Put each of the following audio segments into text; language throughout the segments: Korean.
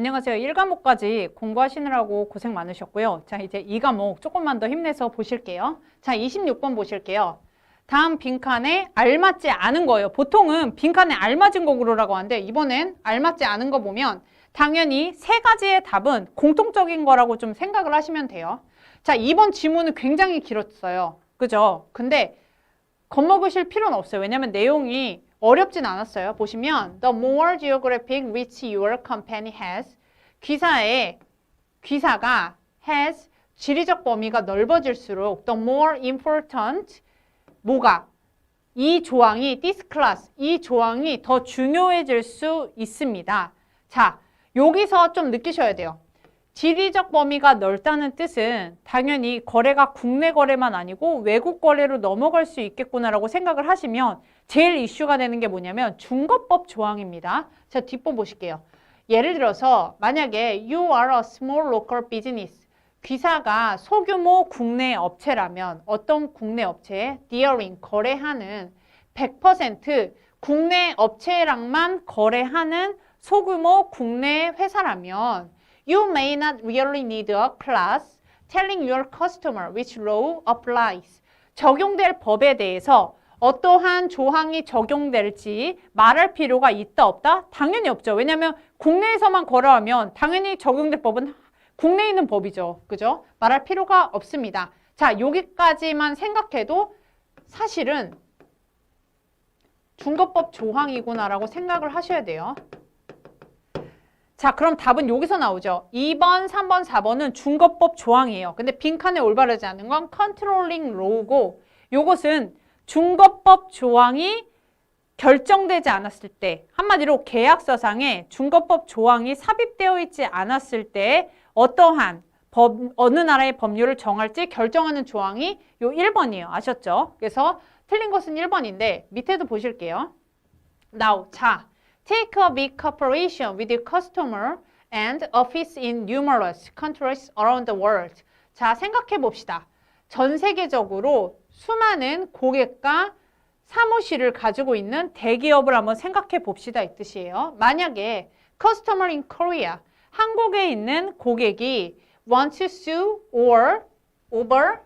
안녕하세요. 1과목까지 공부하시느라고 고생 많으셨고요. 자, 이제 2과목 조금만 더 힘내서 보실게요. 자, 26번 보실게요. 다음 빈칸에 알맞지 않은 거예요. 보통은 빈칸에 알맞은 거 고르라고 하는데 이번엔 알맞지 않은 거 보면 당연히 세 가지의 답은 공통적인 거라고 좀 생각을 하시면 돼요. 자, 이번 지문은 굉장히 길었어요. 그죠? 근데 겁먹으실 필요는 없어요. 왜냐면 내용이 어렵진 않았어요. 보시면 the more geographic reach your company has 귀사에 귀사가 has 지리적 범위가 넓어질수록 the more important 뭐가 이 조항이 this class 이 조항이 더 중요해질 수 있습니다. 자, 여기서 좀 느끼셔야 돼요. 지리적 범위가 넓다는 뜻은 당연히 거래가 국내 거래만 아니고 외국 거래로 넘어갈 수 있겠구나라고 생각을 하시면 제일 이슈가 되는 게 뭐냐면 중거법 조항입니다. 자, 뒷부 보실게요. 예를 들어서 만약에 you are a small local business 귀사가 소규모 국내 업체라면 어떤 국내 업체에 dealing 거래하는 100% 국내 업체랑만 거래하는 소규모 국내 회사라면 You may not really need a class telling your customer which law applies. 적용될 법에 대해서 어떠한 조항이 적용될지 말할 필요가 있다 없다? 당연히 없죠. 왜냐하면 국내에서만 거래하면 당연히 적용될 법은 국내에 있는 법이죠. 그죠? 말할 필요가 없습니다. 자, 여기까지만 생각해도 사실은 중거법 조항이구나라고 생각을 하셔야 돼요. 자, 그럼 답은 여기서 나오죠. 2번, 3번, 4번은 중거법 조항이에요. 근데 빈칸에 올바르지 않은 건 컨트롤링 로우고 요것은 중거법 조항이 결정되지 않았을 때 한마디로 계약서상에 중거법 조항이 삽입되어 있지 않았을 때 어떠한 법, 어느 나라의 법률을 정할지 결정하는 조항이 요 1번이에요. 아셨죠? 그래서 틀린 것은 1번인데 밑에도 보실게요. Now, 자, take a big corporation with a customer and office in numerous countries around the world. 자, 생각해 봅시다. 전 세계적으로 수많은 고객과 사무실을 가지고 있는 대기업을 한번 생각해 봅시다 이 뜻이에요. 만약에 customer in Korea, 한국에 있는 고객이 want to sue or over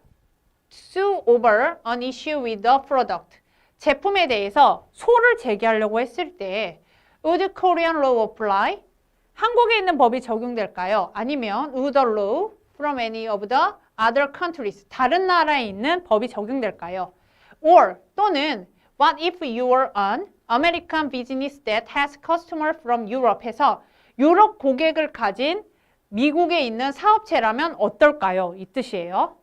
sue over an issue with the product. 제품에 대해서 소를 제기하려고 했을 때 would Korean law apply? 한국에 있는 법이 적용될까요? 아니면 would the law from any of the other countries 다른 나라에 있는 법이 적용될까요? or 또는 what if you are an American business that has customer from Europe 해서 유럽 고객을 가진 미국에 있는 사업체라면 어떨까요? 이 뜻이에요.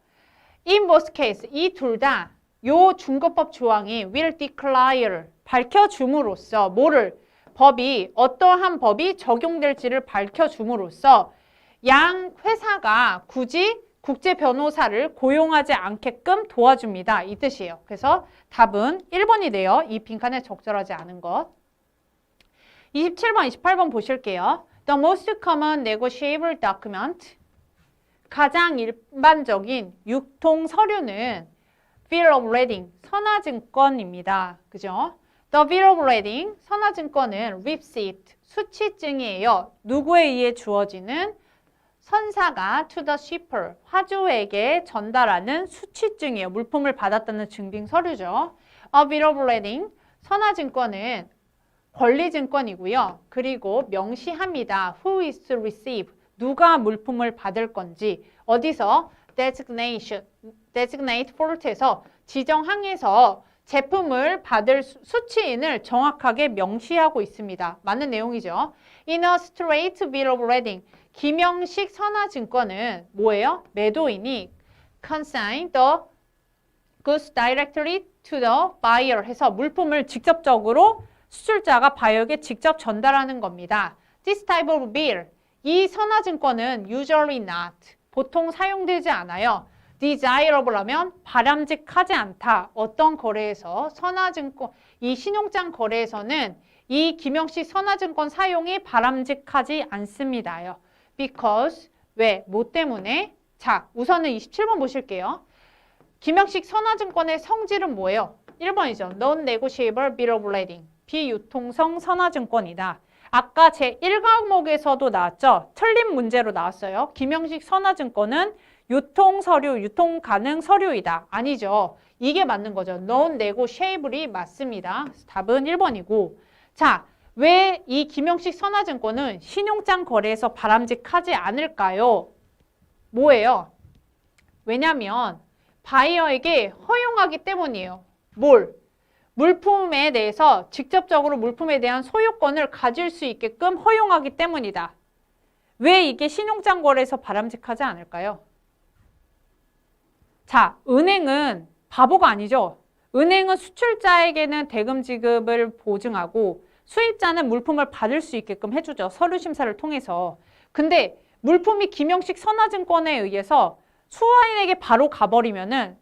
In both case, 이 둘 다 요 중거법 조항이 will declare 밝혀줌으로써 뭐를 법이 어떠한 법이 적용될지를 밝혀줌으로써 양 회사가 굳이 국제 변호사를 고용하지 않게끔 도와줍니다. 이 뜻이에요. 그래서 답은 1번이 돼요. 이 빈칸에 적절하지 않은 것. 27번, 28번 보실게요. The most common negotiable document 가장 일반적인 유통 서류는 Bill of Lading, 선화증권입니다. 그죠? The Bill of Lading, 선화증권은 receipt, 수취증이에요. 누구에 의해 주어지는 선사가 to the shipper, 화주에게 전달하는 수취증이에요. 물품을 받았다는 증빙 서류죠. A Bill of Lading, 선화증권은 권리증권이고요. 그리고 명시합니다. Who is to receive? 누가 물품을 받을 건지 어디서 designation, designate fault에서 지정항에서 제품을 받을 수- 수취인을 정확하게 명시하고 있습니다. 맞는 내용이죠. In a straight bill of lading, 김영식 선화증권은 뭐예요? 매도인이 consign the goods directly to the buyer 해서 물품을 직접적으로 수출자가 바이어에게 직접 전달하는 겁니다. This type of bill, 이 선화증권은 usually not, 보통 사용되지 않아요. Desirable 하면 바람직하지 않다. 어떤 거래에서 선화증권, 이 신용장 거래에서는 이 김영식 선화증권 사용이 바람직하지 않습니다요. Because, 왜? 뭐 때문에? 자, 우선은 27번 보실게요. 김영식 선화증권의 성질은 뭐예요? 1번이죠. Non-negotiable bill of lading. 비유통성 선화증권이다. 아까 제 1과목에서도 나왔죠. 틀린 문제로 나왔어요. 김영식 선화증권은 유통 서류, 유통 가능 서류이다. 아니죠. 이게 맞는 거죠. non negotiable이 맞습니다. 답은 1번이고. 자, 왜 이 김영식 선화증권은 신용장 거래에서 바람직하지 않을까요? 뭐예요? 왜냐면 바이어에게 허용하기 때문이에요. 뭘? 물품에 대해서 직접적으로 물품에 대한 소유권을 가질 수 있게끔 허용하기 때문이다. 왜 이게 신용장 거래에서 바람직하지 않을까요? 자, 은행은 바보가 아니죠. 은행은 수출자에게는 대금 지급을 보증하고 수입자는 물품을 받을 수 있게끔 해주죠. 서류 심사를 통해서. 근데 물품이 김영식 선화증권에 의해서 수화인에게 바로 가버리면은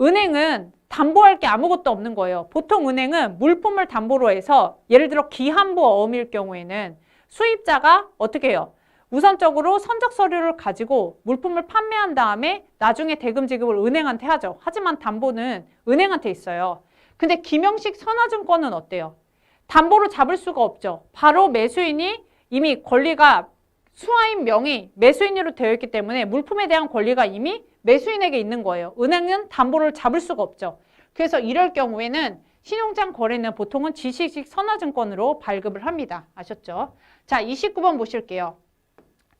은행은 담보할 게 아무것도 없는 거예요. 보통 은행은 물품을 담보로 해서 예를 들어 기한부 어음일 경우에는 수입자가 어떻게 해요? 우선적으로 선적 서류를 가지고 물품을 판매한 다음에 나중에 대금 지급을 은행한테 하죠. 하지만 담보는 은행한테 있어요. 근데 김영식 선화증권은 어때요? 담보로 잡을 수가 없죠. 바로 매수인이 이미 권리가 수화인 명의 매수인으로 되어 있기 때문에 물품에 대한 권리가 이미 매수인에게 있는 거예요. 은행은 담보를 잡을 수가 없죠. 그래서 이럴 경우에는 신용장 거래는 보통은 지식식 선화증권으로 발급을 합니다. 아셨죠? 자, 29번 보실게요.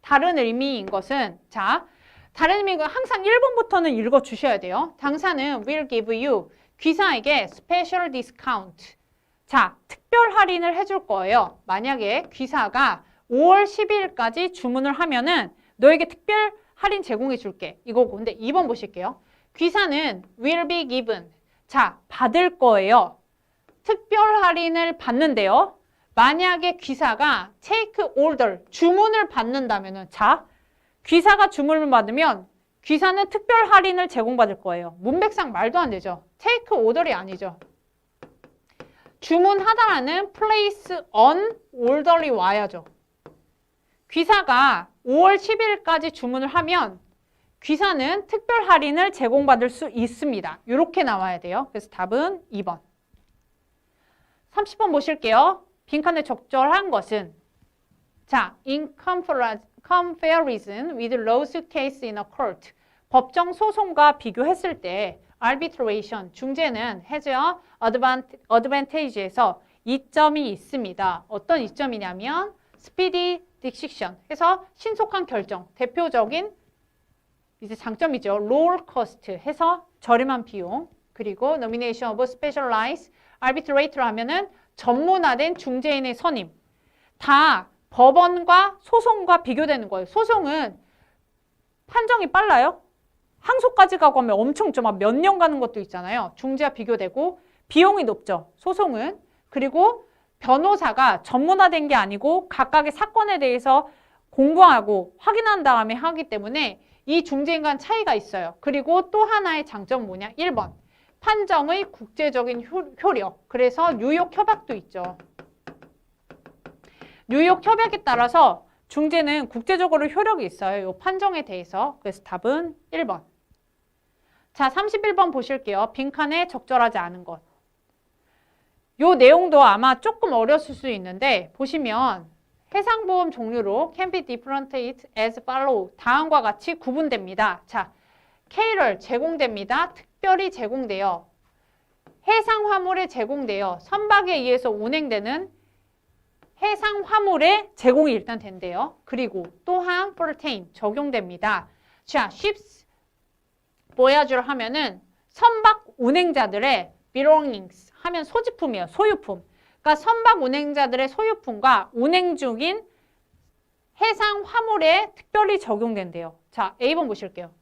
다른 의미인 것은 자, 다른 의미가 항상 1번부터는 읽어 주셔야 돼요. 당사는 will give you 귀사에게 special discount. 자, 특별 할인을 해줄 거예요. 만약에 귀사가 5월 12일까지 주문을 하면은 너에게 특별 할인 제공해 줄게. 이거고. 근데 2번 보실게요. 귀사는 will be given. 자, 받을 거예요. 특별 할인을 받는데요. 만약에 귀사가 take order, 주문을 받는다면은 자, 귀사가 주문을 받으면 귀사는 특별 할인을 제공받을 거예요. 문백상 말도 안 되죠. take order이 아니죠. 주문하다라는 place on order이 와야죠. 귀사가 5월 10일까지 주문을 하면 귀사는 특별 할인을 제공받을 수 있습니다. 이렇게 나와야 돼요. 그래서 답은 2번. 30번 보실게요. 빈칸에 적절한 것은 자, in comparison with lawsuit case in a court. 법정 소송과 비교했을 때 arbitration, 중재는 has a advantage에서 이점이 있습니다. 어떤 이점이냐면 speedy decision 해서 신속한 결정, 대표적인 이제 장점이죠. lower cost 해서 저렴한 비용, 그리고 nomination of specialized arbitrator 하면은 전문화된 중재인의 선임. 다 법원과 소송과 비교되는 거예요. 소송은 판정이 빨라요. 항소까지 가고 하면 엄청 좀몇 년 가는 것도 있잖아요. 중재와 비교되고 비용이 높죠. 소송은. 그리고 변호사가 전문화된 게 아니고 각각의 사건에 대해서 공부하고 확인한 다음에 하기 때문에 이 중재인 간 차이가 있어요. 그리고 또 하나의 장점 뭐냐? 1번. 판정의 국제적인 효, 효력. 그래서 뉴욕 협약도 있죠. 뉴욕 협약에 따라서 중재는 국제적으로 효력이 있어요. 이 판정에 대해서. 그래서 답은 1번. 자, 31번 보실게요. 빈칸에 적절하지 않은 것. 요 내용도 아마 조금 어렸을 수 있는데 보시면 해상보험 종류로 can be differentiated as follow 다음과 같이 구분됩니다. 자, K를 제공됩니다. 특 별히 제공되어 해상 화물에 제공되어 선박에 의해서 운행되는 해상 화물에 제공이 일단 된대요. 그리고 또한 pertain 적용됩니다. 자, ships voyage를 하면은 선박 운행자들의 belongings 하면 소지품이에요. 소유품. 그러니까 선박 운행자들의 소유품과 운행 중인 해상 화물에 특별히 적용된대요. 자, A번 보실게요.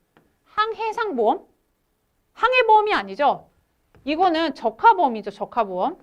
항해상보험? 항해보험이 아니죠. 이거는 적하보험이죠. 적하보험.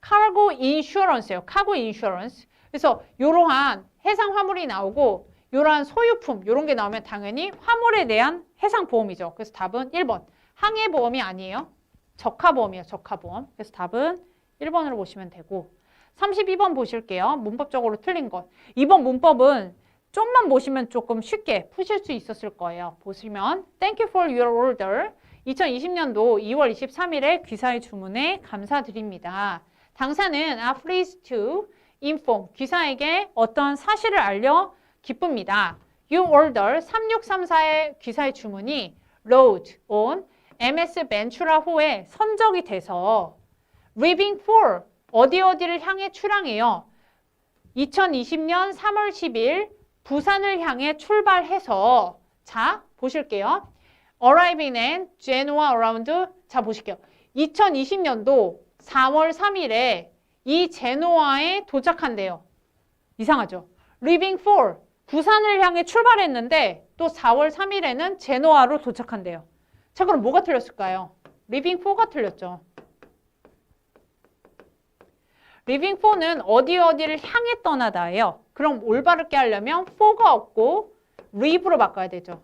카고 인슈런스예요. 카고 인슈런스. 그래서 이러한 해상 화물이 나오고 이러한 소유품 이런 게 나오면 당연히 화물에 대한 해상 보험이죠. 그래서 답은 1번. 항해 보험이 아니에요. 적하 보험이에요. 적하 보험. 그래서 답은 1번으로 보시면 되고 32번 보실게요. 문법적으로 틀린 것. 이번 문법은 좀만 보시면 조금 쉽게 푸실 수 있었을 거예요. 보시면 Thank you for your order. 2020년도 2월 23일에 귀사의 주문에 감사드립니다. 당사는 are pleased to inform 귀사에게 어떤 사실을 알려 기쁩니다. You order 3634의 귀사의 주문이 load on MS 벤츄라 호에 선적이 돼서 leaving for 어디 어디를 향해 출항해요. 2020년 3월 10일 부산을 향해 출발해서 자 보실게요. arriving in Genoa around 자 보실게요. 2020년도 4월 3일에 이 제노아에 도착한대요. 이상하죠? leaving for 부산을 향해 출발했는데 또 4월 3일에는 제노아로 도착한대요. 자 그럼 뭐가 틀렸을까요? leaving for가 틀렸죠. Living for는 어디 어디를 향해 떠나다예요. 그럼 올바르게 하려면 for가 없고 leave로 바꿔야 되죠.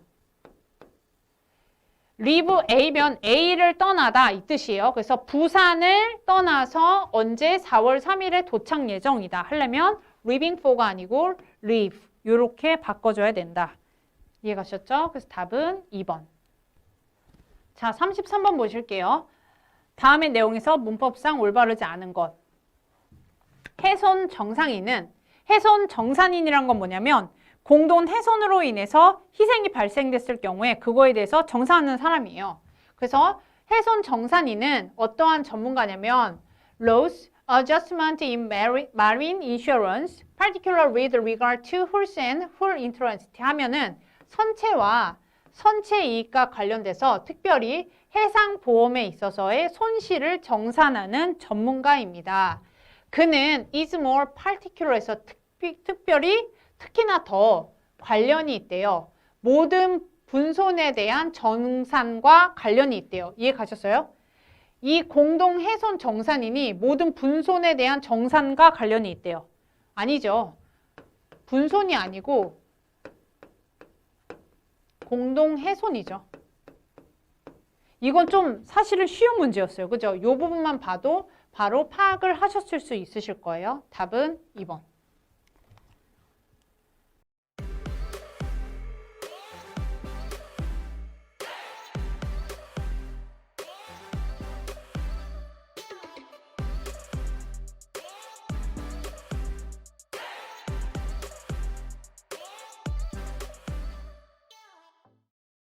leave A면 A를 떠나다 이 뜻이에요. 그래서 부산을 떠나서 언제 4월 3일에 도착 예정이다 하려면 leaving for가 아니고 leave 이렇게 바꿔줘야 된다. 이해가셨죠? 그래서 답은 2번. 자, 33번 보실게요. 다음의 내용에서 문법상 올바르지 않은 것. 훼손 정상인은 훼손 정산인이란 건 뭐냐면 공동 훼손으로 인해서 희생이 발생됐을 경우에 그거에 대해서 정산하는 사람이에요. 그래서 훼손 정산인은 어떠한 전문가냐면 loss adjustment in mari- marine insurance, particular with regard to horse and hull interest 하면은 선체와 선체 이익과 관련돼서 특별히 해상 보험에 있어서의 손실을 정산하는 전문가입니다. 그는 is more particular에서 특별히 특히나 더 관련이 있대요. 모든 분손에 대한 정산과 관련이 있대요. 이해 가셨어요? 이 공동 훼손 정산인이 모든 분손에 대한 정산과 관련이 있대요. 아니죠. 분손이 아니고 공동 훼손이죠. 이건 좀 사실은 쉬운 문제였어요. 그죠? 이 부분만 봐도 바로 파악을 하셨을 수 있으실 거예요. 답은 2번.